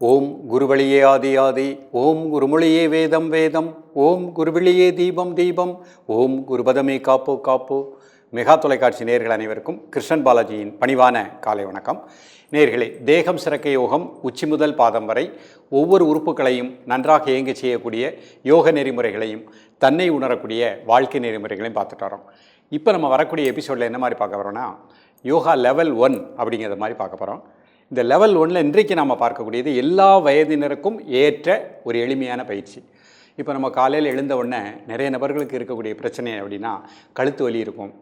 ஓம் குருவழியே ஆதி ஆதி ஓம் குருமொழியே வேதம் வேதம் ஓம் குருவிழியே தீபம் தீபம் ஓம் குருபதமே காப்பு காப்பு. மெகா தொலைக்காட்சி நேர்கள் அனைவருக்கும் கிருஷ்ணன் பாலாஜியின் பணிவான காலை வணக்கம். நேர்களே தேகம் சிறக்க யோகம் உச்சி முதல் பாதம் வரை ஒவ்வொரு உறுப்புகளையும் நன்றாக இயங்க செய்யக்கூடிய யோக நெறிமுறைகளையும் தன்னை உணரக்கூடிய வாழ்க்கை நெறிமுறைகளையும் பார்த்துட்டு வரோம். இப்போ நம்ம வரக்கூடிய எபிசோடில் என்ன மாதிரி பார்க்க போகிறோம்னா யோகா லெவல் ஒன் அப்படிங்கிறத மாதிரி பார்க்க போகிறோம் இந்த லெவல் ஒன்றில் இன்றைக்கு நாம் பார்க்கக்கூடியது எல்லா வயதினருக்கும் ஏற்ற ஒரு எளிமையான பயிற்சி. இப்போ நம்ம காலையில் எழுந்த உடனே நிறைய நபர்களுக்கு இருக்கக்கூடிய பிரச்சனை அப்படின்னா கழுத்து வலி இருக்கும்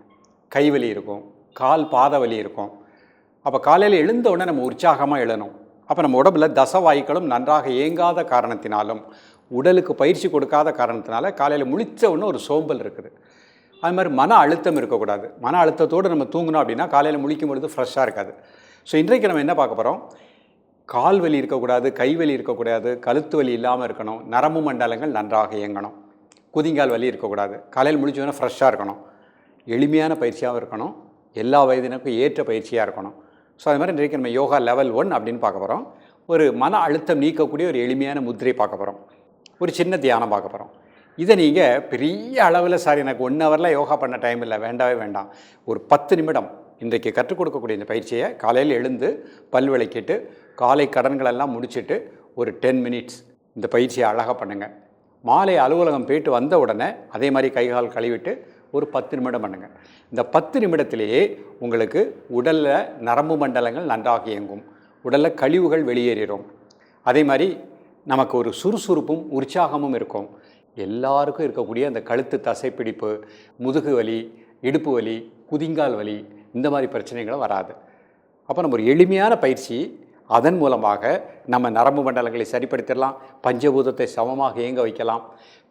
கை வலி இருக்கும் கால் பாத வலி இருக்கும். அப்போ காலையில் எழுந்த உடனே நம்ம உற்சாகமாக எழணும் அப்போ நம்ம உடம்புல தசவாய்களும் நன்றாக இயங்காத காரணத்தினாலும் உடலுக்கு பயிற்சி கொடுக்காத காரணத்தினால காலையில் முழித்த உடனே ஒரு சோம்பல் இருக்குது. அது மாதிரி மன அழுத்தம் இருக்கக்கூடாது. மன அழுத்தத்தோடு நம்ம தூங்கினோம் அப்படின்னா காலையில் முழிக்கும் பொழுது ஃப்ரெஷ்ஷாக இருக்காது. ஸோ இன்றைக்கு நம்ம என்ன பார்க்க போகிறோம் கால் வலி இருக்கக்கூடாது கை வலி இருக்கக்கூடாது கழுத்து வலி இல்லாமல் இருக்கணும் நரம்பு மண்டலங்கள் நன்றாக இயங்கணும். குதிங்கால் வலி இருக்கக்கூடாது காலையில் முடிச்சோன்னா ஃப்ரெஷ்ஷாக இருக்கணும். எளிமையான பயிற்சியாகவும் இருக்கணும் எல்லா வயதினருக்கும் ஏற்ற பயிற்சியாக இருக்கணும். ஸோ அது மாதிரி இன்றைக்கு நம்ம யோகா லெவல் ஒன் அப்படின்னு பார்க்க போகிறோம் ஒரு மன அழுத்தம் நீக்கக்கூடிய ஒரு எளிமையான முத்திரை பார்க்க போகிறோம் ஒரு சின்ன தியானம் பார்க்க போகிறோம் இதை நீங்கள் பெரிய அளவில் சார் எனக்கு ஒன் ஹவரில் யோகா பண்ண டைம் இல்லை வேண்டாவே வேண்டாம். ஒரு பத்து நிமிடம் இன்றைக்கு கற்றுக் கொடுக்கக்கூடிய இந்த பயிற்சியை காலையில் எழுந்து பல் விளக்கிட்டு காலை கடன்களெல்லாம் முடிச்சுட்டு ஒரு டென் மினிட்ஸ் இந்த பயிற்சியை அழகாக பண்ணுங்கள் மாலை அலுவலகம் போயிட்டு வந்த உடனே அதே மாதிரி கை கால் கழுவிட்டு ஒரு பத்து நிமிடம் பண்ணுங்கள் இந்த பத்து நிமிடத்திலேயே உங்களுக்கு உடலில் நரம்பு மண்டலங்கள் நன்றாக இயங்கும். உடலில் கழிவுகள் வெளியேறிடும். அதே மாதிரி நமக்கு ஒரு சுறுசுறுப்பும் உற்சாகமும் இருக்கும். எல்லாருக்கும் இருக்கக்கூடிய அந்த கழுத்து தசைப்பிடிப்பு முதுகு வலி இடுப்பு வலி குதிங்கால் வலி இந்த மாதிரி பிரச்சனைகளும் வராது. அப்போ நம்ம ஒரு எளிமையான பயிற்சி அதன் மூலமாக நம்ம நரம்பு மண்டலங்களை சரிப்படுத்திடலாம் பஞ்சபூதத்தை சமமாக இயங்க வைக்கலாம்.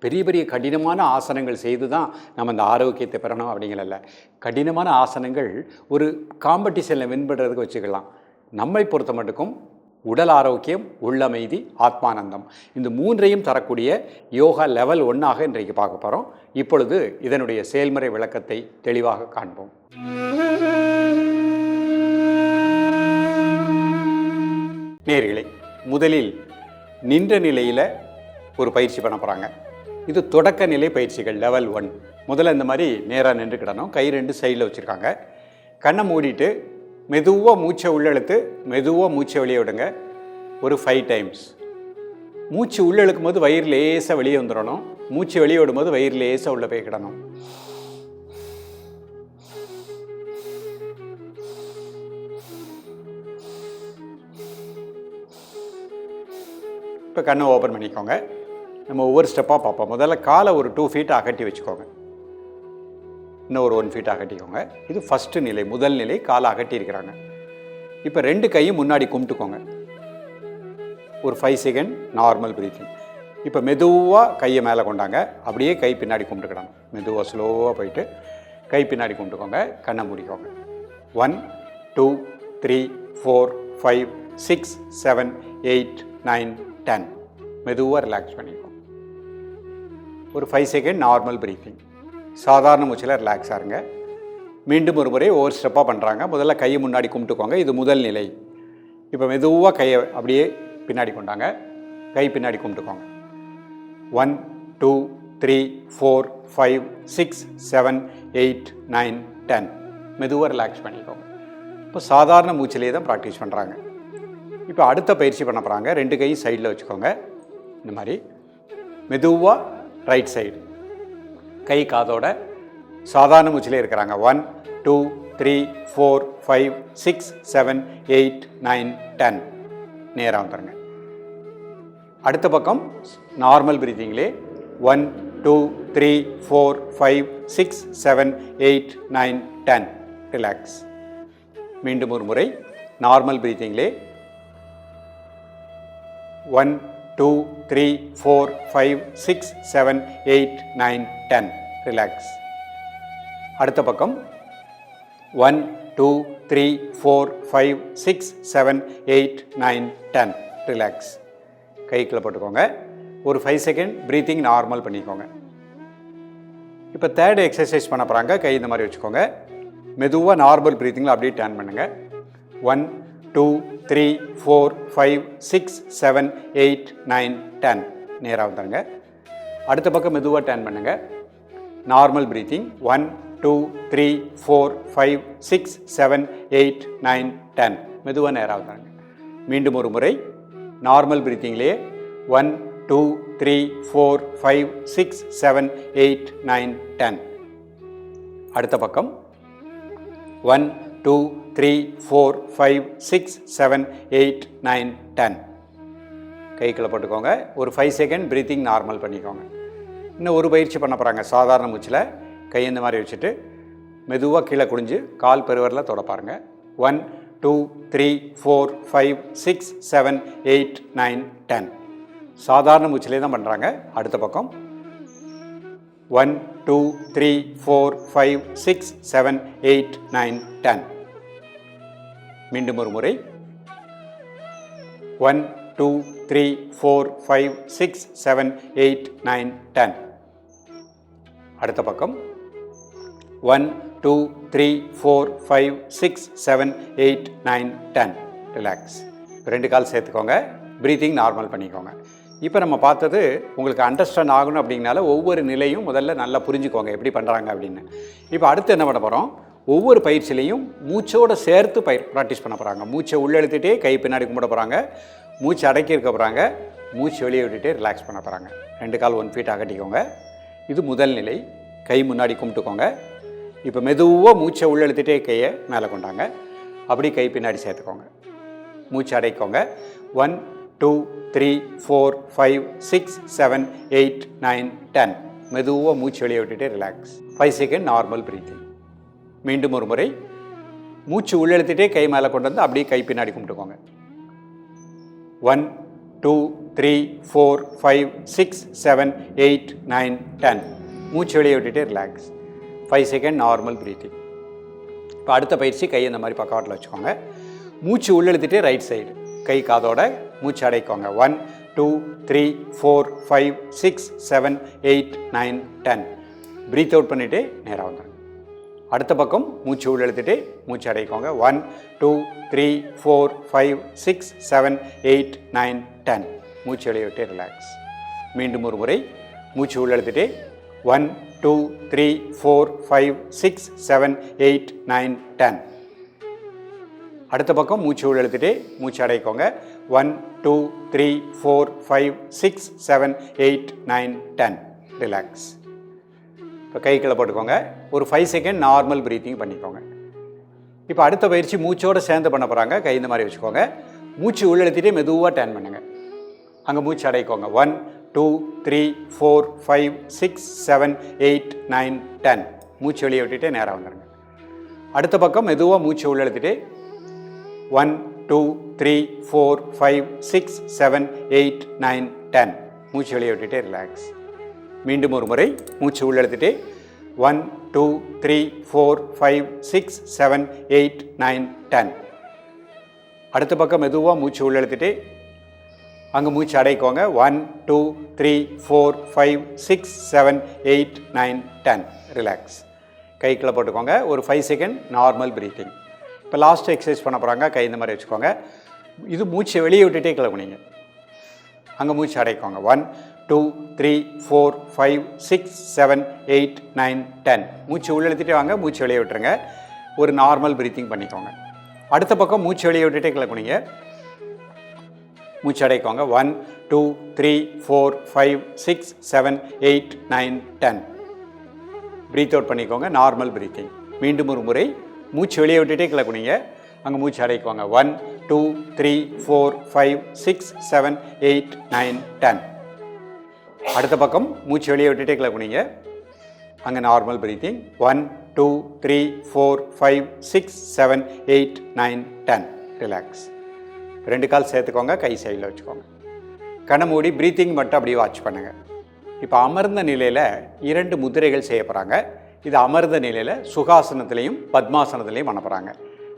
பெரிய பெரிய கடினமான ஆசனங்கள் செய்து தான் நம்ம இந்த ஆரோக்கியத்தை பெறணும் அப்படிங்கிறல்ல கடினமான ஆசனங்கள் ஒரு காம்படிஷனில் வின்படுறதுக்கு வச்சுக்கலாம். நம்மை பொறுத்த மட்டுக்கும் உடல் ஆரோக்கியம் உள்ளமைதி ஆத்மானந்தம். இந்த மூன்றையும் தரக்கூடிய யோகா லெவல் ஒன்றாக இன்றைக்கு பார்க்க போகிறோம் இப்பொழுது இதனுடைய செயல்முறை விளக்கத்தை தெளிவாக காண்போம். நேர்களை முதலில் நின்ற நிலையில் ஒரு பயிற்சி பண்ண போகிறாங்க இது தொடக்க நிலை பயிற்சிகள் லெவல் ஒன் முதல்ல இந்த மாதிரி நேராக நின்றுக்கிடணும் கை ரெண்டு சைடில் வச்சுருக்காங்க. கண்ணை மூடிட்டு மெதுவாக மூச்சை உள்ளெழுத்து மெதுவாக மூச்சை வெளியே விடுங்க. ஒரு ஃபைவ் டைம்ஸ் மூச்சு உள்ளெழுக்கும் போது வயிறு லேசாக வெளியே வந்துடணும். மூச்சு வெளியே விடும்போது வயிறு லேசாக உள்ளே போய் கிடணும். இப்போ கண்ணை ஓப்பன் பண்ணிக்கோங்க. நம்ம ஒவ்வொரு ஸ்டெப்பாக பார்ப்போம். முதல்ல காலை ஒரு டூ ஃபீட் அகட்டி வச்சுக்கோங்க. இன்னும் ஒரு ஒன் ஃபீட் அகட்டிக்கோங்க. இது ஃபஸ்ட்டு நிலை முதல் நிலை காலை அகட்டியிருக்கிறாங்க இப்போ ரெண்டு கையும் முன்னாடி கும்பிட்டுக்கோங்க. ஒரு ஃபைவ் செகண்ட் நார்மல் பிரீத்திங் இப்போ மெதுவாக கையை மேலே கொண்டாங்க. அப்படியே கை பின்னாடி கும்பிட்டுக்கிறாங்க மெதுவாக ஸ்லோவாக போயிட்டு கை பின்னாடி கும்பிட்டுக்கோங்க. கண்ணை முடிக்கோங்க. One two three four five six seven eight nine ten மெதுவாக ரிலாக்ஸ் பண்ணிக்கும் ஒரு ஃபைவ் செகண்ட் நார்மல் பிரீத்திங் சாதாரண மூச்சில் ரிலாக்ஸாக இருங்க. மீண்டும் ஒரு முறை ஒவ்வொரு ஸ்டெப்பாக பண்ணுறாங்க முதல்ல கையை முன்னாடி கும்பிட்டுக்கோங்க. இது முதல் நிலை. இப்போ மெதுவாக கையை அப்படியே பின்னாடி கொண்டாங்க. கை பின்னாடி கும்பிட்டுக்கோங்க. One two three four five six seven eight nine ten மெதுவாக ரிலாக்ஸ் பண்ணிக்கோங்க. இப்போ சாதாரண மூச்சிலே தான் ப்ராக்டிஸ் பண்ணுறாங்க இப்போ அடுத்த பயிற்சி பண்ண போகிறாங்க ரெண்டு கை சைடில் வச்சுக்கோங்க. இந்த மாதிரி. மெதுவாக ரைட் சைடு கை காதோட சாதாரண மூச்சிலே இருக்கிறாங்க. One two three four five six seven eight nine ten நேராக வந்துடுங்க அடுத்த பக்கம் normal பிரீத்திங்லே one two three four five six seven eight nine ten relax மீண்டும் ஒரு முறை normal பிரீத்திங்லே one two three four five six seven eight nine ten relax அடுத்த பக்கம். One two three four five six seven eight nine ten relax கைக்குள்ள போட்டுக்கோங்க. ஒரு five second breathing normal பண்ணிக்கோங்க. இப்போ தேர்ட் எக்ஸசைஸ் பண்ண போகிறாங்க கை இந்த மாதிரி வச்சுக்கோங்க. மெதுவாக நார்மல் ப்ரீத்திங்கில் அப்படியே டேர்ன் பண்ணுங்கள் one two three four five six seven eight nine ten. நேராக வந்துடுங்க அடுத்த பக்கம் மெதுவாக டேன் பண்ணுங்கள் normal breathing. One two three four five six seven eight nine ten. மெதுவாக நேராக வந்துடுங்க மீண்டும் ஒரு முறை. Normal ப்ரீத்திங்லேயே. One two three four five six seven eight nine ten. அடுத்த பக்கம். One two three four five six seven eight nine ten கைக்குள்ள போட்டுக்கோங்க ஒரு ஃபைவ் செகண்ட் ப்ரீத்திங் நார்மல் பண்ணிக்கோங்க. இன்னும் ஒரு பயிற்சி பண்ண போகிறாங்க சாதாரண மூச்சில் கை இந்த மாதிரி வச்சுட்டு மெதுவாக கீழே குடிஞ்சு கால் பெருவரில் தொடப்பாருங்க one two three four five six seven eight nine ten சாதாரண மூச்சிலே தான் பண்ணுறாங்க அடுத்த பக்கம். One two three four five six seven eight nine ten மீண்டும் ஒரு முறை. One two three four five six seven eight nine ten அடுத்த பக்கம். One two three four five six seven eight nine ten relax ரெண்டு கால் சேர்த்துக்கோங்க. Breathing normal பண்ணிக்கோங்க. இப்போ நம்ம பார்த்தது உங்களுக்கு அண்டர்ஸ்டாண்ட் ஆகணும் அப்படிங்கனால ஒவ்வொரு நிலையும் முதல்ல நல்லா புரிஞ்சுக்கோங்க. எப்படி பண்ணுறாங்க அப்படின்னு. இப்போ அடுத்து என்ன பண்ண போகிறோம் ஒவ்வொரு பயிற்சியிலையும் மூச்சோடு சேர்த்து பயிர் ப்ராக்டிஸ் பண்ண போகிறாங்க மூச்சை உள்ளெழுத்துட்டே கை பின்னாடி கும்பிட போகிறாங்க மூச்சு அடக்கி இருக்க போகிறாங்க மூச்சு வெளியே விட்டுட்டே ரிலாக்ஸ் பண்ண போகிறாங்க ரெண்டு கால் ஒன் ஃபீட் அகட்டிக்கோங்க. இது முதல் நிலை. கை முன்னாடி கும்பிட்டுக்கோங்க. இப்போ மெதுவாக மூச்சை உள்ளெழுத்துட்டே கையை மேலே கொண்டாங்க. அப்படி கை பின்னாடி சேர்த்துக்கோங்க. மூச்சு அடைக்கோங்க one two three four five six seven eight nine ten மெதுவாக மூச்சு வெளியே விட்டுட்டு relax five second normal breathing மீண்டும் ஒரு முறை மூச்சு உள்ளெழுத்துட்டே கை மேலே கொண்டு வந்து அப்படியே கை பின்னாடி கும்பிட்டுக்கோங்க. One two three four five six seven eight nine ten மூச்சு வெளியே விட்டுட்டு relax five second normal breathing இப்போ அடுத்த பயிற்சி கை இந்த மாதிரி பக்கவாட்டில் வச்சுக்கோங்க. மூச்சு உள்ளெழுத்துட்டு ரைட் சைடு கை காதோட மூச்சு அடைக்கோங்க. One two three four five six seven eight nine ten breath out பண்ணிவிட்டு நேராக வந்துடுங்க அடுத்த பக்கம் மூச்சு உள்ளெழுத்துட்டு மூச்சு அடைக்கோங்க. One two three four five six seven eight nine ten மூச்சு வெளியே விட்டு ரிலாக்ஸ் மீண்டும் ஒரு முறை மூச்சு உள்ளெழுத்துட்டு one two three four five six seven eight nine ten அடுத்த பக்கம் மூச்சு உள்ள எழுத்துட்டே மூச்சு அடைக்கோங்க. One two three four five six seven eight nine ten relax இப்போ கை கீழே போட்டுக்கோங்க. ஒரு ஃபைவ் செகண்ட் நார்மல் ப்ரீத்திங் பண்ணிக்கோங்க. இப்போ அடுத்த பயிற்சி மூச்சோடு சேர்ந்து பண்ண போகிறாங்க கை இந்த மாதிரி வச்சுக்கோங்க. மூச்சு உள்ளெழுத்திட்டே மெதுவாக டேன் பண்ணுங்கள் அங்கே மூச்சு அடைக்கோங்க. One two three four five six seven eight nine ten மூச்சு வெளியே விட்டுட்டே நேராக வந்துடுங்க அடுத்த பக்கம் மெதுவாக மூச்சு உள்ளெழுத்திட்டே one two three four five six seven eight nine ten மூச்சு வெளியே விட்டுட்டே ரிலாக்ஸ் மீண்டும் ஒரு முறை மூச்சு உள்ளெழுத்துட்டே. One two three four five six seven eight nine ten அடுத்த பக்கம் மெதுவாக மூச்சு உள்ளெழுத்துட்டு. அங்கே மூச்சு அடைக்கோங்க. One two three four five six seven eight nine ten relax கைக்குள்ளே போட்டுக்கோங்க. ஒரு ஃபைவ் செகண்ட் நார்மல் ப்ரீத்திங் இப்போ லாஸ்ட் எக்ஸசைஸ் பண்ண போகிறாங்க கை இந்த மாதிரி வச்சுக்கோங்க. இது மூச்சை வெளியே விட்டுட்டே கிளம்புனீங்க. அங்கே மூச்சு அடைக்கோங்க. One two three four five six seven eight nine ten மூச்சு உள்ளெழுத்துட்டே வாங்க மூச்சு வெளியே விட்டுருங்க. ஒரு நார்மல் ப்ரீத்திங் பண்ணிக்கோங்க. அடுத்த பக்கம் மூச்சு வெளியே விட்டுட்டே கிளம்புனீங்க. மூச்சு அடைக்கோங்க. One two three four five six seven eight nine ten breath out பண்ணிக்கோங்க. நார்மல் ப்ரீத்திங் மீண்டும் ஒரு முறை மூச்சு வெளியே விட்டுட்டே கிளக்குனீங்க அங்கே மூச்சு அடைக்குவாங்க one two three four five six seven eight nine ten அடுத்த பக்கம் மூச்சு வெளியே விட்டுட்டே கிளக்குனீங்க அங்கே normal breathing one two three four five six seven eight nine ten relax ரெண்டு கால் சேர்த்துக்கோங்க கை சைடில் வச்சுக்கோங்க. கண்ணை மூடி ப்ரீத்திங் மட்டும் அப்படியே வாட்ச் பண்ணுங்கள் இப்போ அமர்ந்த நிலையில் இரண்டு முதிரைகள் செய்ய போகிறாங்க இது அமர்ந்த நிலையில் சுகாசனத்திலையும் பத்மாசனத்திலையும் அனுப்புகிறாங்க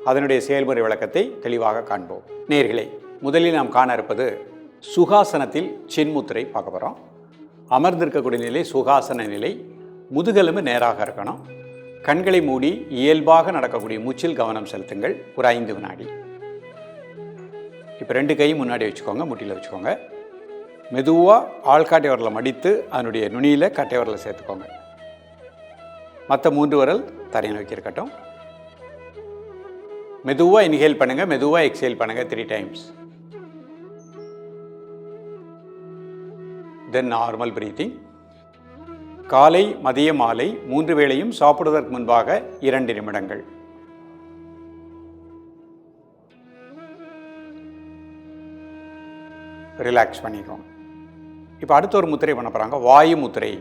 அதனுடைய செயல்முறை விளக்கத்தை தெளிவாக காண்போம். நேர்களே முதலில் நாம் காண இருப்பது சுகாசனத்தில் சின்முத்திரை பார்க்க போகிறோம் அமர்ந்திருக்கக்கூடிய நிலை சுகாசன நிலை முதுகெலும்பு நேராக இருக்கணும். கண்களை மூடி இயல்பாக நடக்கக்கூடிய மூச்சில் கவனம் செலுத்துங்கள். ஒரு ஐந்து வினாடி. இப்போ ரெண்டு கையும் முன்னாடி வச்சுக்கோங்க முட்டியில் வச்சுக்கோங்க. மெதுவாக ஆள்காட்டை வரலை மடித்து அதனுடைய நுனியில் கட்டை வரலை சேர்த்துக்கோங்க. மற்ற மூன்று வரல் தரையை நோக்கியிருக்கட்டும் மெதுவாக இன்ஹேல் பண்ணுங்கள் மெதுவாக எக்ஸேல் பண்ணுங்கள் three times then normal breathing காலை மதிய மாலை மூன்று வேளையும் சாப்பிடுவதற்கு முன்பாக இரண்டு நிமிடங்கள். ரிலாக்ஸ் பண்ணிக்கோங்க. இப்போ அடுத்த ஒரு முத்திரை பண்ண போகிறாங்க வாயு முத்திரை.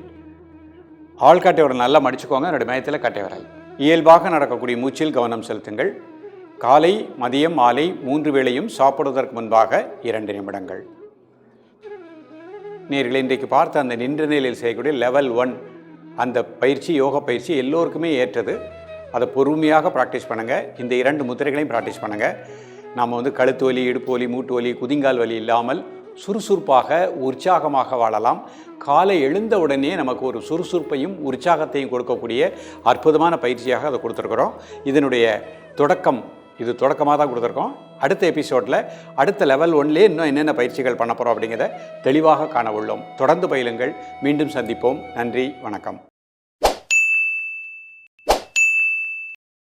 ஆள்காட்டை விரல் நல்லா மடிச்சுக்கோங்க என்னுடைய மயத்தில் கட்டை விரல் இயல்பாக நடக்கக்கூடிய மூச்சில் கவனம் செலுத்துங்கள். காலை மதியம் மாலை மூன்று வேளையும் சாப்பிடுவதற்கு முன்பாக இரண்டு நிமிடங்கள். நேர்களை இன்றைக்கு பார்த்த அந்த நின்ற நிலையில் செய்யக்கூடிய லெவல் ஒன் அந்த பயிற்சி யோக பயிற்சி எல்லோருக்குமே ஏற்றது. அதை பொறுமையாக ப்ராக்டிஸ் பண்ணுங்கள் இந்த இரண்டு முத்திரைகளையும் ப்ராக்டிஸ் பண்ணுங்கள் நாம் வந்து கழுத்து வலி இடுப்பு வலி மூட்டு வலி குதிங்கால் வலி இல்லாமல் சுறுசுறுப்பாக உற்சாகமாக வாழலாம். காலை எழுந்த உடனே நமக்கு ஒரு சுறுசுறுப்பையும் உற்சாகத்தையும் கொடுக்கக்கூடிய அற்புதமான பயிற்சியாக அதை கொடுத்துருக்குறோம். இதனுடைய தொடக்கம் இது தொடக்கமாக தான் கொடுத்துருக்கோம். அடுத்த எபிசோடில் அடுத்த லெவல் ஒன்லேயே இன்னும் என்னென்ன பயிற்சிகள் பண்ண போகிறோம் அப்படிங்கிறத தெளிவாக காண உள்ளோம். தொடர்ந்து பயிலுங்கள். மீண்டும் சந்திப்போம். நன்றி. வணக்கம்.